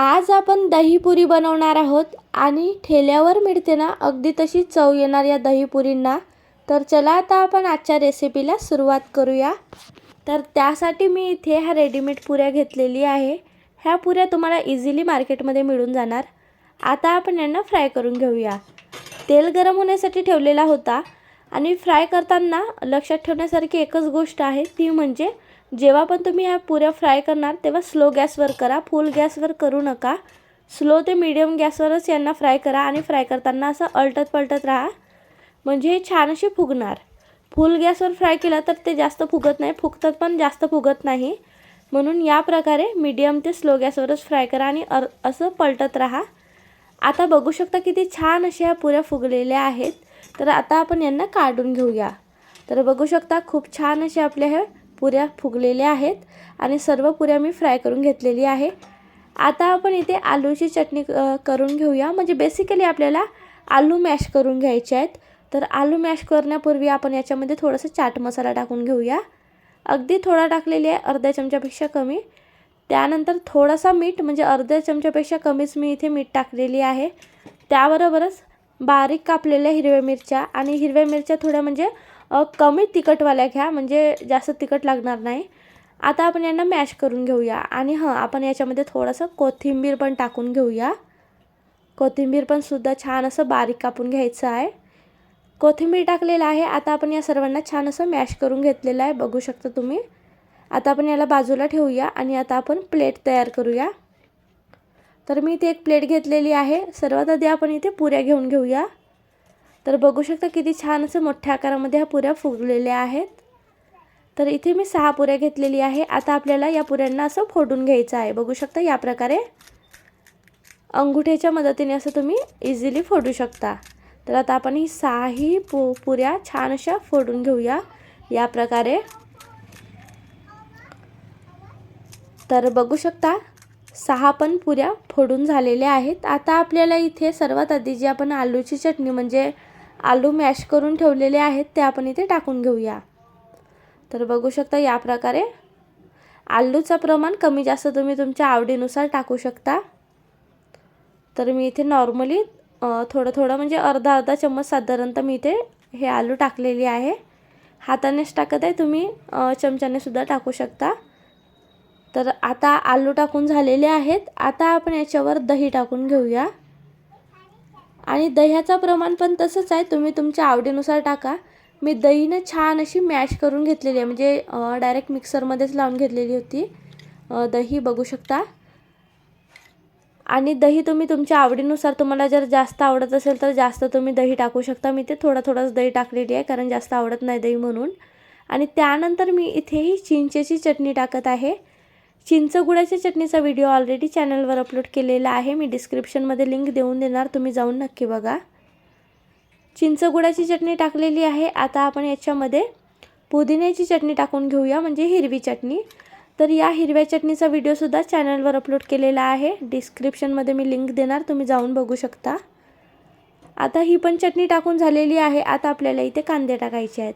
आज आपण दहीपुरी बनवणार आहोत आणि ठेल्यावर मिळते ना अगदी तशी चव येणार या दहीपुरींना. तर चला आता आपण आजच्या रेसिपीला सुरुवात करूया. तर त्यासाठी मी इथे ह्या रेडीमेड पुऱ्या घेतलेली आहे. ह्या पुऱ्या तुम्हाला इझिली मार्केटमध्ये मिळून जाणार. आता आपण यांना फ्राय करून घेऊया. तेल गरम होण्यासाठी ठेवलेला होता आणि फ्राय करताना लक्षात ठेवण्यासारखी एकच गोष्ट आहे ती म्हणजे जेव्हा पण तुम्ही ह्या पुऱ्या फ्राय करणार तेव्हा स्लो गॅसवर करा फुल गॅसवर करू नका. स्लो ते मिडियम गॅसवरच यांना फ्राय करा आणि फ्राय करताना असं अलटत पलटत राहा. म्हणजे हे छान असे फुगणार. फुल गॅसवर फ्राय केलं तर ते जास्त फुगत नाही फुगतात पण जास्त फुगत नाही. म्हणून या प्रकारे मीडियम ते स्लो गॅसवरच फ्राय करा आणि अर असं पलटत राहा. आता बघू शकता किती छान अशा ह्या पुऱ्या फुगलेल्या आहेत. तर आता आपण यांना काढून घेऊया. तर बघू शकता खूप छान असे आपल्या ह्या पुऱ्या फुगलेल्या आहेत आणि सर्व पुऱ्या मी फ्राय करून घेतलेली आहे. आता आपण इथे आलूची चटणी करून घेऊया. म्हणजे बेसिकली आपल्याला आलू मॅश करून घ्यायचे आहेत. तर आलू मॅश करण्यापूर्वी आपण याच्यामध्ये थोडंसं चाट मसाला टाकून घेऊया. अगदी थोडा टाकलेली आहे अर्ध्या चमच्यापेक्षा कमी. त्यानंतर थोडासा मीठ म्हणजे अर्ध्या चमच्यापेक्षा कमीच मी इथे मीठ टाकलेली आहे. त्याबरोबरच बारीक कापलेल्या हिरव्या मिरच्या आणि हिरव्या मिरच्या थोड्या म्हणजे कमी तिखटवाल्या घ्या म्हणजे जास्त तिखट लागणार नाही. आता आपण यांना मॅश करून घेऊया. आणि हां आपण याच्यामध्ये थोडंसं कोथिंबीर पण टाकून घेऊया. कोथिंबीर पण सुद्धा छान असं बारीक कापून घ्यायचं आहे. कोथिंबीर टाकलेलं आहे. आता आपण या सर्वांना छान असं मॅश करून घेतलेलं आहे. बघू शकता तुम्ही. आता आपण याला बाजूला ठेवूया आणि आता आपण प्लेट तयार करूया. तर मी इथे एक प्लेट घेतलेली आहे. सर्वात आधी आपण इथे पुऱ्या घेऊन घेऊया. तर बघू शकता किती छान असं मोठ्या आकारामध्ये ह्या पुऱ्या फुगलेल्या आहेत. तर इथे मी सहा पुऱ्या घेतलेली आहे. आता आपल्याला या पुऱ्यांना असं फोडून घ्यायचं आहे. बघू शकता या प्रकारे. अंगुठ्याच्या मदतीने असं तुम्ही इझिली फोडू शकता. तर आता आपण ही सहाही पु पुऱ्या छान अशा फोडून घेऊया. या प्रकारे. तर बघू शकता सहा पण पुऱ्या फोडून झालेल्या आहेत. आता आपल्याला इथे सर्वात आधी जी आपण आलूची चटणी म्हणजे आलू मॅश करून ठेवलेले आहेत ते आपण इथे टाकून घेऊया. तर बघू शकता या प्रकारे आलूचं प्रमाण कमी जास्त तुम्ही तुमच्या आवडीनुसार टाकू शकता. तर मी इथे नॉर्मली थोडं थोडं म्हणजे अर्धा अर्धा चम्मच साधारणतः मी इथे हे आलू टाकलेली आहे. हातानेच टाकत आहे तुम्ही चमच्याने सुद्धा टाकू शकता. तर आता आलू टाकून झालेले आहेत. आता आपण याच्यावर दही टाकून घेऊया. आणि दह्याचं प्रमाण पण तसंच आहे. तुम्ही तुमच्या आवडीनुसार टाका. मी दहीनं छान अशी मॅश करून घेतलेली आहे. म्हणजे डायरेक्ट मिक्सरमध्येच लावून घेतलेली होती. दही बघू शकता. आणि दही तुम्ही तुमच्या आवडीनुसार तुम्हाला जर जास्त आवडत असेल तर जास्त तुम्ही दही टाकू शकता. मी ते थोडं थोडंच दही टाकलेली आहे कारण जास्त आवडत नाही दही म्हणून. आणि त्यानंतर मी इथेही चिंचेची चटणी टाकत आहे. चिंचगुळाच्या चटणीचा व्हिडिओ ऑलरेडी चॅनलवर अपलोड केलेला आहे. मी डिस्क्रिप्शनमध्ये लिंक देऊन देणार. तुम्ही जाऊन नक्की बघा. चिंचगुळाची चटणी टाकलेली आहे. आता आपण याच्यामध्ये पुदिन्याची चटणी टाकून घेऊया म्हणजे हिरवी चटणी. तर या हिरव्या चटणीचा व्हिडिओसुद्धा चॅनलवर अपलोड केलेला आहे. डिस्क्रिप्शनमध्ये मी लिंक देणार. तुम्ही जाऊन बघू शकता. आता ही पण चटणी टाकून झालेली आहे. आता आपल्याला इथे कांदे टाकायचे आहेत.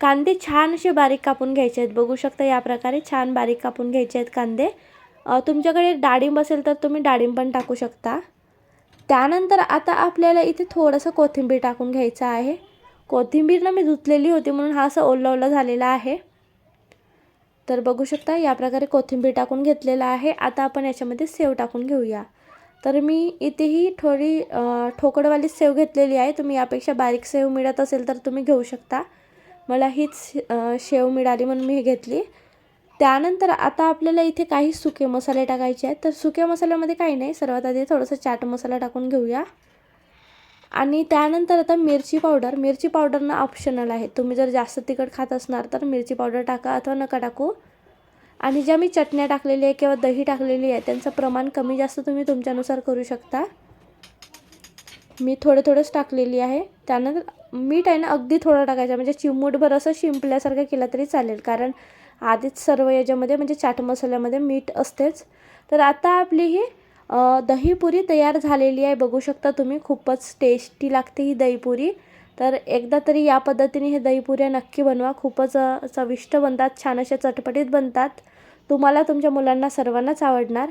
कांदे छान असे बारीक कापून घ्यायचे आहेत. बघू शकता या प्रकारे छान बारीक कापून घ्यायचे आहेत कांदे. तुमच्याकडे डाळिंब असेल तर तुम्ही डाळिंब पण टाकू शकता. त्यानंतर आता आपल्याला इथे थोडंसं कोथिंबीर टाकून घ्यायचं आहे. कोथिंबीरनं मी धुतलेली होती म्हणून हा असं ओला ओला झालेला आहे. तर बघू शकता या प्रकारे कोथिंबीर टाकून घेतलेला आहे. आता आपण याच्यामध्ये सेव टाकून घेऊया. तर मी इथेही थोडी ठोकडवाली सेव घेतलेली आहे. तुम्ही यापेक्षा बारीक सेव मिळत असेल तर तुम्ही घेऊ शकता. मला हीच शेव मिळाली म्हणून मी हे घेतली. त्यानंतर आता आपल्याला इथे काही सुके मसाले टाकायचे आहेत. तर सुक्या मसाल्यामध्ये काही नाही. सर्वात आधी थोडंसं चाट मसाला टाकून घेऊया. आणि त्यानंतर आता मिरची पावडर. मिरची पावडरनं ऑप्शनल आहे. तुम्ही जर जास्त तिखट खात असणार तर मिरची पावडर टाका अथवा नका टाकू. आणि ज्या मी चटण्या टाकलेली आहे किंवा दही टाकलेली आहे त्यांचं प्रमाण कमी जास्त तुम्ही तुमच्यानुसार करू शकता. मी थोडं थोडंच टाकलेली आहे. त्यानंतर मीठ आहे ना अगदी थोडं टाकायचं. म्हणजे चिमूटभर असं शिंपल्यासारखं केलं तरी चालेल. कारण आधीच सर्व याच्यामध्ये म्हणजे चाट मसाल्यामध्ये मीठ असतेच. तर आता आपली ही दहीपुरी तयार झालेली आहे. बघू शकता तुम्ही खूपच टेस्टी लागते ही दहीपुरी. तर एकदा तरी या पद्धतीने हे दहीपुऱ्या नक्की बनवा. खूपच चविष्ट बनतात. छान अशा चटपटीत बनतात. तुम्हाला तुमच्या मुलांना सर्वांनाच आवडणार.